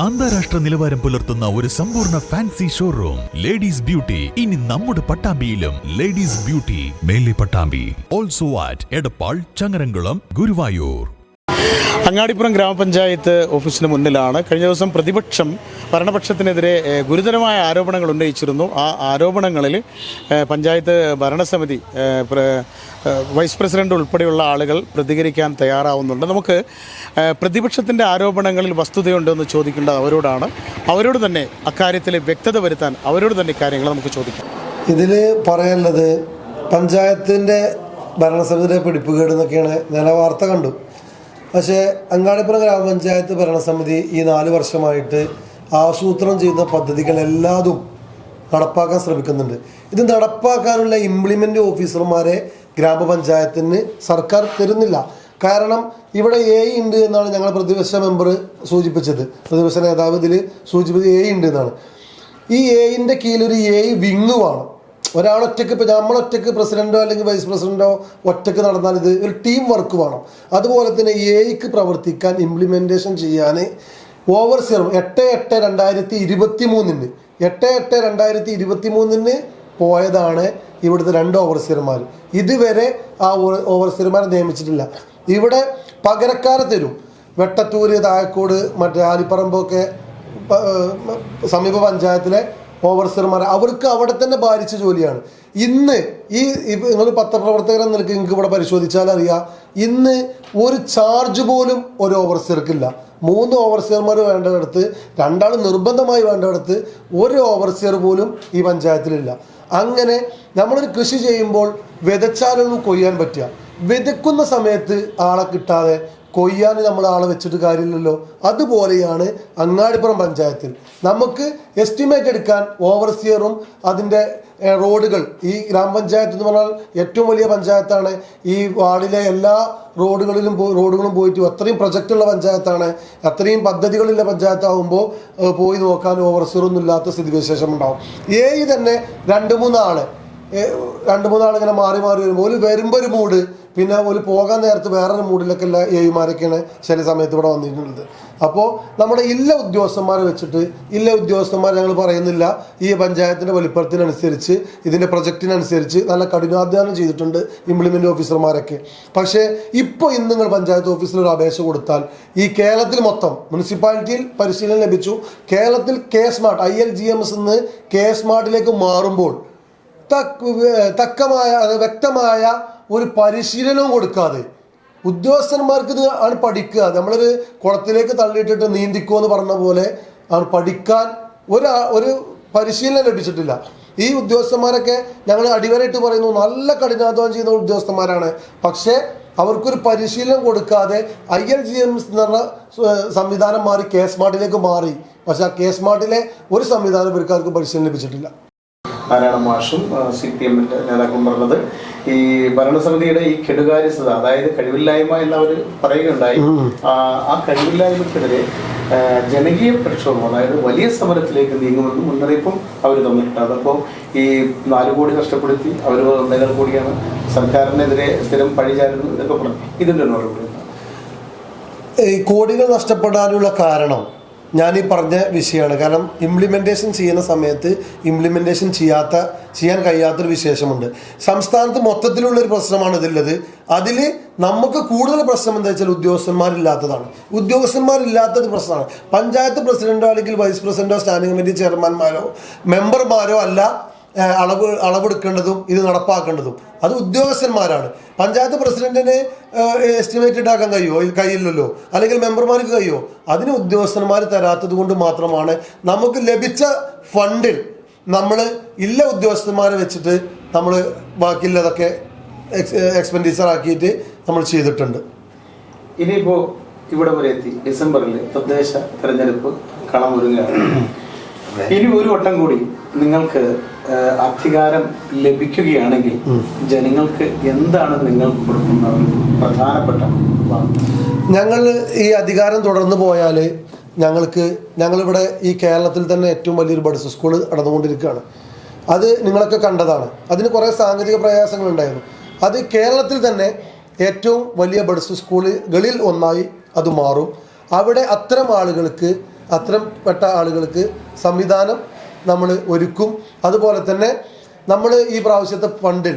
അന്താരാഷ്ട്ര നിലവാരം പുലർത്തുന്ന ഒരു സമ്പൂർണ ഫാൻസി ഷോറൂം ലേഡീസ് ബ്യൂട്ടി ഇനി നമ്മുടെ പട്ടാമ്പിയിലും ലേഡീസ് ബ്യൂട്ടി മേലെ Pattambi. Also at Edappal Changaramkulam Guruvayur. Angadipuram ഗ്രാമപഞ്ചായത്ത് ഓഫീസിന് മുന്നിലാണ്. കഴിഞ്ഞ ദിവസം പ്രതിപക്ഷം ഭരണപക്ഷത്തിനെതിരെ ഗുരുതരമായ ആരോപണങ്ങൾ ഉന്നയിച്ചിരുന്നു. ആ ആരോപണങ്ങളിൽ പഞ്ചായത്ത് ഭരണസമിതി വൈസ് പ്രസിഡന്റ് ഉൾപ്പെടെയുള്ള ആളുകൾ പ്രതികരിക്കാൻ തയ്യാറാവുന്നുണ്ട്. നമുക്ക് പ്രതിപക്ഷത്തിന്റെ ആരോപണങ്ങളിൽ വസ്തുതയുണ്ടോ എന്ന് ചോദിക്കേണ്ടത് അവരോടാണ്. അവരോട് തന്നെ അക്കാര്യത്തിൽ വ്യക്തത വരുത്താൻ അവരോട് തന്നെ കാര്യങ്ങൾ നമുക്ക് ചോദിക്കാം. ഇതിൽ പറയാനുള്ളത് പഞ്ചായത്തിന്റെ ഭരണസമിതിയുടെ പിടിപ്പുകേട് എന്നൊക്കെയാണ് ഞാൻ വാർത്ത കണ്ടു. പക്ഷേ അങ്ങാടിപ്പുറം ഗ്രാമപഞ്ചായത്ത് ഭരണസമിതി ഈ നാല് വർഷമായിട്ട് ആസൂത്രണം ചെയ്യുന്ന പദ്ധതികളെല്ലാതും നടപ്പാക്കാൻ ശ്രമിക്കുന്നുണ്ട്. ഇത് നടപ്പാക്കാനുള്ള ഇംപ്ലിമെന്റ് ഓഫീസർമാരെ ഗ്രാമപഞ്ചായത്തിന് സർക്കാർ തരുന്നില്ല. കാരണം ഇവിടെ എ ഉണ്ട് എന്നാണ് ഞങ്ങൾ പ്രതിപക്ഷ മെമ്പർ സൂചിപ്പിച്ചത്. പ്രതിപക്ഷ നേതാവ് ഇതിൽ സൂചിപ്പിച്ചത് എ ഉണ്ട് എന്നാണ്. ഈ എയിന്റെ ഒരു എ വിങ് വേണം. ഒരാൾ ഒറ്റയ്ക്ക് ഇപ്പോൾ നമ്മൾ ഒറ്റയ്ക്ക് പ്രസിഡന്റോ അല്ലെങ്കിൽ വൈസ് പ്രസിഡന്റോ ഒറ്റയ്ക്ക് നടന്നാൽ ഇത് ഒരു ടീം വർക്ക് വേണം. അതുപോലെ തന്നെ എയ്ക്ക് പ്രവർത്തിക്കാൻ ഇംപ്ലിമെന്റേഷൻ ചെയ്യാൻ ഓവർ ഓവർസിയർ എട്ട് എട്ട് രണ്ടായിരത്തി ഇരുപത്തി മൂന്നിന് എട്ട് എട്ട് രണ്ടായിരത്തി ഇരുപത്തി മൂന്നിന് പോയതാണ് ഇവിടുത്തെ രണ്ട് ഓവർസിയർമാർ ഇതുവരെ ആ ഓവർസിയർമാരെ നിയമിച്ചിട്ടില്ല. ഇവിടെ പകരക്കാരെ തരും. വെട്ടത്തൂര് തായക്കോട് മറ്റേ ആലിപ്പറമ്പൊക്കെ സമീപ പഞ്ചായത്തിലെ ഓവർസർമാർ അവർക്ക് അവിടെ തന്നെ ഭാരിച്ച ജോലിയാണ്. ഇന്ന് ഈ നിങ്ങൾ പത്രപ്രവർത്തകർ എന്ന നിലയ്ക്ക് നിങ്ങൾക്ക് ഇവിടെ പരിശോധിച്ചാൽ അറിയാം ഇന്ന് ഒരു ചാർജ് പോലും ഒരു ഓവർസിയർക്കില്ല. മൂന്ന് ഓവർസിയർമാർ വേണ്ടടുത്ത് രണ്ടാൾ നിർബന്ധമായി വേണ്ടടുത്ത് ഒരു ഓവർസിയർ പോലും ഈ പഞ്ചായത്തിലില്ല. അങ്ങനെ നമ്മളൊരു കൃഷി ചെയ്യുമ്പോൾ വിതച്ചാലൊന്നും കൊയ്യാൻ പറ്റുക വിതക്കുന്ന സമയത്ത് ആളെ കിട്ടാതെ കൊയ്യാൻ നമ്മൾ ആളെ വെച്ചിട്ട് കാര്യമില്ലല്ലോ. അതുപോലെയാണ് അങ്ങാടിപ്പുറം പഞ്ചായത്തിൽ. നമുക്ക് എസ്റ്റിമേറ്റ് എടുക്കാൻ ഓവർസിയറും അതിന്റെ റോഡുകൾ ഈ ഗ്രാമപഞ്ചായത്ത് എന്ന് പറഞ്ഞാൽ ഏറ്റവും വലിയ പഞ്ചായത്താണ്. ഈ വാർഡിലെ എല്ലാ റോഡുകളിലും റോഡുകളും പോയിട്ട് അത്രയും പ്രൊജക്റ്റുള്ള പഞ്ചായത്താണ്. അത്രയും പദ്ധതികളുള്ള പഞ്ചായത്താവുമ്പോൾ പോയി നോക്കാൻ ഓവർസിയറൊന്നും ഇല്ലാത്ത സ്ഥിതിവിശേഷം ഉണ്ടാവും. ഏഴ് തന്നെ രണ്ട് മൂന്നാൾ രണ്ട് മൂന്നാൾ ഇങ്ങനെ മാറി മാറി വരുമ്പോൾ ഒരു വരുമ്പോൾ ഒരു മൂഡ് പിന്നെ ഒരു പോകാൻ നേരത്ത് വേറൊരു മൂഡിലൊക്കെ ഉള്ള ഏയുമാരൊക്കെയാണ് ചില സമയത്ത് ഇവിടെ വന്നിട്ടുള്ളത്. അപ്പോൾ നമ്മുടെ ഇല്ല ഉദ്യോഗസ്ഥന്മാരെ വെച്ചിട്ട് ഇല്ല ഉദ്യോഗസ്ഥന്മാർ ഞങ്ങൾ പറയുന്നില്ല. ഈ പഞ്ചായത്തിന്റെ വലിപ്പത്തിനനുസരിച്ച് ഇതിന്റെ പ്രൊജക്റ്റിനനുസരിച്ച് നല്ല കഠിനാധ്വാനം ചെയ്തിട്ടുണ്ട് ഇംപ്ലിമെന്റ് ഓഫീസർമാരൊക്കെ പക്ഷേ ഇപ്പോൾ ഇന്ന് നിങ്ങൾ പഞ്ചായത്ത് ഓഫീസിൽ ഒരു അപേക്ഷ കൊടുത്താൽ ഈ കേരളത്തിൽ മൊത്തം മുനിസിപ്പാലിറ്റിയിൽ പരിശീലനം ലഭിച്ചു. കേരളത്തിൽ K smart I L G M S നിന്ന് കെ സ്മാർട്ടിലേക്ക് മാറുമ്പോൾ തക്ക തക്കമായ വ്യക്തമായ ഒരു പരിശീലനവും കൊടുക്കാതെ. ഉദ്യോഗസ്ഥന്മാർക്ക് ഇത് ആണ് പഠിക്കുക. നമ്മളൊരു കുളത്തിലേക്ക് തള്ളിയിട്ടിട്ട് നീന്തിക്കോ എന്ന് പറഞ്ഞ പോലെ ആണ് പഠിക്കാൻ ഒരു ഒരു പരിശീലനം ലഭിച്ചിട്ടില്ല. ഈ ഉദ്യോഗസ്ഥന്മാരൊക്കെ ഞങ്ങൾ അടിവരയിട്ട് പറയുന്നു നല്ല കഠിനാധ്വാനം ചെയ്യുന്ന ഉദ്യോഗസ്ഥന്മാരാണ്. പക്ഷേ അവർക്കൊരു പരിശീലനം കൊടുക്കാതെ ഐ എൽ ജി എം എന്ന് പറഞ്ഞ സംവിധാനം മാറി കെ സ്മാർട്ടിലേക്ക് മാറി. പക്ഷെ ആ കെ സ്മാർട്ടിലെ ഒരു സംവിധാനം ഇവർക്കാർക്ക് പരിശീലനം ലഭിച്ചിട്ടില്ല. നാരായണ മാഷും സി പി എമ്മിന്റെ നേതാക്കളും പറഞ്ഞത്. ഈ ഭരണസമിതിയുടെ ഈ കെടുകാര്യസ്ഥത അതായത് കഴിവില്ലായ്മ എന്ന് അവർ പറയുകയുണ്ടായി ആ, കഴിവില്ലായ്മക്കെതിരെ ജനകീയ പ്രക്ഷോഭം അതായത് വലിയ സമരത്തിലേക്ക് നീങ്ങുമെന്ന് മുന്നറിയിപ്പും അവർ തന്നിട്ടുണ്ട്. അതപ്പോൾ ഈ നാല് കോടി നഷ്ടപ്പെടുത്തി അവർ ഒന്നേകാൽ കോടിയാണ് സർക്കാരിനെതിരെ സ്ഥിരം പഴിചാരുന്നു ഇതൊക്കെ പറഞ്ഞു. ഇതിന്റെ ഒരു മറുപടി കോടികൾ നഷ്ടപ്പെടാനുള്ള കാരണം ഞാൻ ഈ പറഞ്ഞ വിഷയമാണ്. കാരണം ഇംപ്ലിമെന്റേഷൻ ചെയ്യുന്ന സമയത്ത് ഇംപ്ലിമെന്റേഷൻ ചെയ്യാത്ത ചെയ്യാൻ കഴിയാത്തൊരു വിശേഷമുണ്ട്. സംസ്ഥാനത്ത് മൊത്തത്തിലുള്ളൊരു പ്രശ്നമാണ് ഇതിലുള്ളത്. അതിൽ നമുക്ക് കൂടുതൽ പ്രശ്നം എന്താ വെച്ചാൽ ഉദ്യോഗസ്ഥന്മാരില്ലാത്തതാണ്. ഉദ്യോഗസ്ഥന്മാരില്ലാത്തത് പ്രശ്നമാണ്. പഞ്ചായത്ത് പ്രസിഡന്റോ അല്ലെങ്കിൽ വൈസ് പ്രസിഡന്റോ സ്റ്റാൻഡിംഗ് കമ്മിറ്റി ചെയർമാൻമാരോ മെമ്പർമാരോ അല്ല അളവ് അളവെടുക്കേണ്ടതും ഇത് നടപ്പാക്കേണ്ടതും. അത് ഉദ്യോഗസ്ഥന്മാരാണ്. പഞ്ചായത്ത് പ്രസിഡന്റിനെ എസ്റ്റിമേറ്റ് ഉണ്ടാക്കാൻ കഴിയുമോ കഴിയില്ലല്ലോ. അല്ലെങ്കിൽ മെമ്പർമാർക്ക് കഴിയുമോ അതിന് ഉദ്യോഗസ്ഥന്മാർ തരാത്തത് കൊണ്ട് മാത്രമാണ് നമുക്ക് ലഭിച്ച ഫണ്ടിൽ നമ്മൾ ഇല്ല ഉദ്യോഗസ്ഥന്മാരെ വെച്ചിട്ട് നമ്മൾ ബാക്കിയുള്ളതൊക്കെ എക്സ്പെൻഡിച്ചർ ആക്കിയിട്ട് നമ്മൾ ചെയ്തിട്ടുണ്ട്. ഇനിയിപ്പോ ഇവിടെ വരെ എത്തി. ഡിസംബറിൽ തദ്ദേശ തെരഞ്ഞെടുപ്പ് കളമൊരുങ്ങുകയാണ്. ഇനി ഒരു വട്ടം കൂടി നിങ്ങൾക്ക് അധികാരം ലഭിക്കുകയാണെങ്കിൽ ജനങ്ങൾക്ക് എന്താണ് നിങ്ങൾ കൊടുക്കുന്ന പ്രധാനപ്പെട്ട ഞങ്ങൾ ഈ അധികാരം തുടർന്നു പോയാൽ ഞങ്ങൾക്ക് ഞങ്ങളിവിടെ ഈ കേരളത്തിൽ തന്നെ ഏറ്റവും വലിയൊരു ബഡ്സ് സ്കൂൾ നടന്നുകൊണ്ടിരിക്കുകയാണ്. അത് നിങ്ങളൊക്കെ കണ്ടതാണ്. അതിന് കുറേ സാങ്കേതിക പ്രയാസങ്ങളുണ്ടായിരുന്നു. അത് കേരളത്തിൽ തന്നെ ഏറ്റവും വലിയ ബഡ്സ് സ്കൂളുകളിൽ ഒന്നായി അത് മാറും. അവിടെ അത്തരം ആളുകൾക്ക് അത്തരം പെട്ട ആളുകൾക്ക് സംവിധാനം നമ്മൾ ഒരുക്കും. അതുപോലെ തന്നെ നമ്മൾ ഈ പ്രാവശ്യത്തെ ഫണ്ടിൽ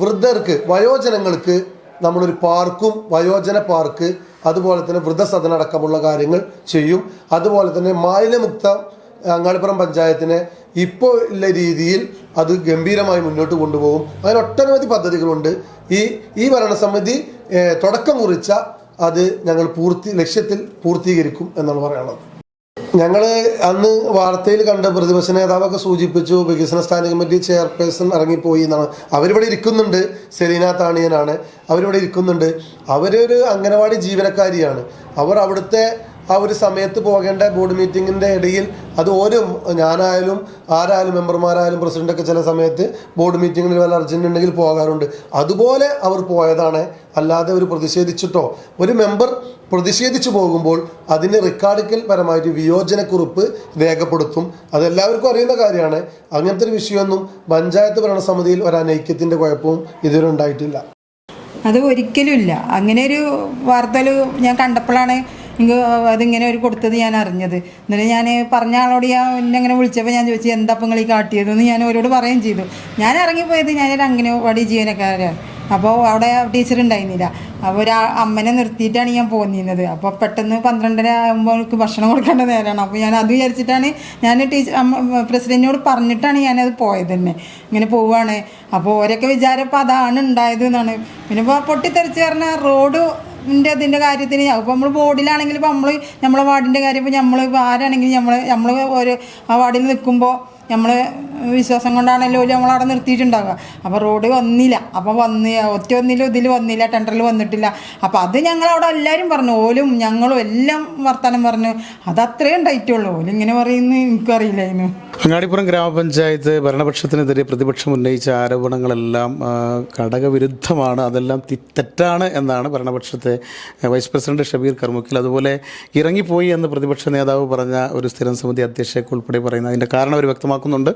വൃദ്ധർക്ക് വയോജനങ്ങൾക്ക് നമ്മളൊരു പാർക്കും വയോജന പാർക്ക് അതുപോലെ തന്നെ വൃദ്ധസദനടക്കമുള്ള കാര്യങ്ങൾ ചെയ്യും. അതുപോലെ തന്നെ മാലിന്യമുക്ത അങ്ങാടിപ്പുറം പഞ്ചായത്തിനെ ഇപ്പോൾ ഉള്ള രീതിയിൽ അത് ഗംഭീരമായി മുന്നോട്ട് കൊണ്ടുപോകും. അങ്ങനെ ഒട്ടനവധി പദ്ധതികളുണ്ട്. ഈ ഈ ഭരണസമിതി തുടക്കം കുറിച്ച അത് ഞങ്ങൾ പൂർത്തി ലക്ഷ്യത്തിൽ പൂർത്തീകരിക്കും എന്നാണ് പറയാനുള്ളത്. ഞങ്ങൾ അന്ന് വാർത്തയിൽ കണ്ട പ്രതിപക്ഷ നേതാവൊക്കെ സൂചിപ്പിച്ചു വികസന സ്റ്റാൻഡിംഗ് കമ്മിറ്റി ചെയർപേഴ്സൺ ഇറങ്ങിപ്പോയി എന്നാണ്. അവരിവിടെ ഇരിക്കുന്നുണ്ട് സെലീന താണിയനാണ്. അവരിവിടെ ഇരിക്കുന്നുണ്ട്. അവരൊരു അംഗനവാടി ജീവനക്കാരിയാണ്. അവർ അവിടുത്തെ ആ ഒരു സമയത്ത് പോകേണ്ട ബോർഡ് മീറ്റിങ്ങിന്റെ ഇടയിൽ അത് ഓരോ ഞാനായാലും ആരായാലും മെമ്പർമാരായാലും പ്രസിഡന്റൊക്കെ ചില സമയത്ത് ബോർഡ് മീറ്റിങ്ങിൽ വല്ല അർജന്റ് ഉണ്ടെങ്കിൽ പോകാറുണ്ട്. അതുപോലെ അവർ പോയതാണ്. അല്ലാതെ ഒരു പ്രതിഷേധിച്ചിട്ടോ ഒരു മെമ്പർ പ്രതിഷേധിച്ചു പോകുമ്പോൾ അതിന് റെക്കോർഡിക്കൽ പരമായിട്ട് വിയോജനക്കുറിപ്പ് രേഖപ്പെടുത്തും. അതെല്ലാവർക്കും അറിയുന്ന കാര്യമാണ്. അങ്ങനത്തെ ഒരു വിഷയമൊന്നും പഞ്ചായത്ത് ഭരണസമിതിയിൽ ഒരു അനൈക്യത്തിന്റെ കുഴപ്പവും ഇതുവരെ ഉണ്ടായിട്ടില്ല. അത് ഒരിക്കലും ഇല്ല. അങ്ങനെ ഒരു വാർത്തകൾ ഞാൻ കണ്ടപ്പോഴാണ് എനിക്ക് അതിങ്ങനെ ഒരു കൊടുത്തത് ഞാൻ അറിഞ്ഞത്. എന്നിട്ട് ഞാൻ പറഞ്ഞ ആളോട് ഞാൻ എന്നെ അങ്ങനെ വിളിച്ചപ്പോൾ ഞാൻ ചോദിച്ചു എന്താ അപ്പം നിങ്ങൾ കാട്ടിയതെന്ന് ഞാൻ അവരോട് പറയുകയും ചെയ്തു. ഞാൻ ഇറങ്ങിപ്പോയത് ഞാനൊരു അംഗനവാടി ജീവനക്കാരാണ് അപ്പോൾ അവിടെ ടീച്ചർ ഉണ്ടായിരുന്നില്ല. അപ്പോൾ ഒരു അമ്മനെ നിർത്തിയിട്ടാണ് ഞാൻ പോന്നിരുന്നത്. അപ്പോൾ പെട്ടെന്ന് പന്ത്രണ്ടര ആകുമ്പോൾ എനിക്ക് ഭക്ഷണം കൊടുക്കേണ്ട നേരമാണ് അപ്പോൾ ഞാൻ അത് വിചാരിച്ചിട്ടാണ് ഞാൻ ടീച്ചർ അമ്മ പ്രസിഡന്റിനോട് പറഞ്ഞിട്ടാണ് ഞാനത് പോയത് തന്നെ. ഇങ്ങനെ പോവുകയാണ് അപ്പോൾ ഓരൊക്കെ വിചാരം അപ്പോൾ അതാണ് ഉണ്ടായത് എന്നാണ്. പിന്നെ ഇപ്പോൾ പൊട്ടിത്തെറിച്ച് പറഞ്ഞാൽ റോഡ് ന്റെ അതിന്റെ കാര്യത്തിന് ഇപ്പോൾ നമ്മൾ ബോർഡിലാണെങ്കിൽ ഇപ്പോൾ നമ്മൾ നമ്മളെ വാർഡിന്റെ കാര്യം ഇപ്പോൾ നമ്മൾ ഇപ്പോൾ ആരാണെങ്കിലും നമ്മൾ നമ്മൾ ഒരു ആ വാർഡിൽ നിൽക്കുമ്പോൾ നമ്മൾ വിശ്വാസം കൊണ്ടാണല്ലോ നമ്മൾ അവിടെ നിർത്തിയിട്ടുണ്ടാവുക. അപ്പോൾ റോഡ് വന്നില്ല. അപ്പോൾ വന്ന് ഒറ്റ വന്നില്ല ഇതിൽ വന്നില്ല ടെൻഡറിൽ വന്നിട്ടില്ല. അപ്പോൾ അത് ഞങ്ങളവിടെ എല്ലാവരും പറഞ്ഞു. ഓലും ഞങ്ങളും എല്ലാം വർത്തമാനം പറഞ്ഞു. അത് അത്രയും ഉണ്ടായിട്ടുള്ളൂ. ഇങ്ങനെ പറയുന്നു എനിക്കറിയില്ലായിരുന്നു അങ്ങാടിപ്പുറം ഗ്രാമപഞ്ചായത്ത് ഭരണപക്ഷത്തിനെതിരെ പ്രതിപക്ഷം ഉന്നയിച്ച ആരോപണങ്ങളെല്ലാം ഘടകവിരുദ്ധമാണ് അതെല്ലാം തെറ്റാണ് എന്നാണ് ഭരണപക്ഷത്തെ വൈസ് പ്രസിഡന്റ് ഷബീർ കർമുക്കിൽ അതുപോലെ ഇറങ്ങിപ്പോയി എന്ന് പ്രതിപക്ഷ നേതാവ് പറഞ്ഞ ഒരു സ്ഥിരം സമിതി അധ്യക്ഷയൊക്കെ ഉൾപ്പെടെ പറയുന്നത്. അതിന്റെ കാരണം അവർ വ്യക്തമാക്കുന്നുണ്ട്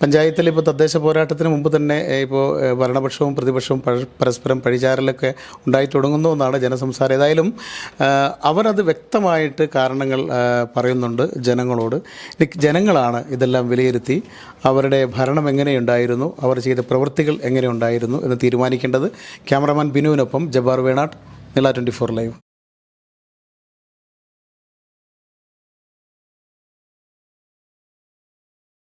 പഞ്ചായത്തിൽ ഇപ്പോൾ തദ്ദേശ പോരാട്ടത്തിന് മുമ്പ് തന്നെ ഇപ്പോൾ ഭരണപക്ഷവും പ്രതിപക്ഷവും പരസ്പരം പഴിചാരലൊക്കെ ഉണ്ടായി തുടങ്ങുന്നു എന്നാണ് ജനസംസാരം. ഏതായാലും അവരത് വ്യക്തമായിട്ട് കാരണങ്ങൾ പറയുന്നുണ്ട് ജനങ്ങളോട്. ജനങ്ങളാണ് ഇതെല്ലാം വിലയിരുത്തി അവരുടെ ഭരണം എങ്ങനെയുണ്ടായിരുന്നു അവർ ചെയ്ത പ്രവൃത്തികൾ എങ്ങനെയുണ്ടായിരുന്നു എന്ന് തീരുമാനിക്കേണ്ടത് ക്യാമറമാൻ ബിനുവിനൊപ്പം ജബ്ബാർ വേണാട്ട് നില ട്വന്റി ഫോർ ലൈവ്.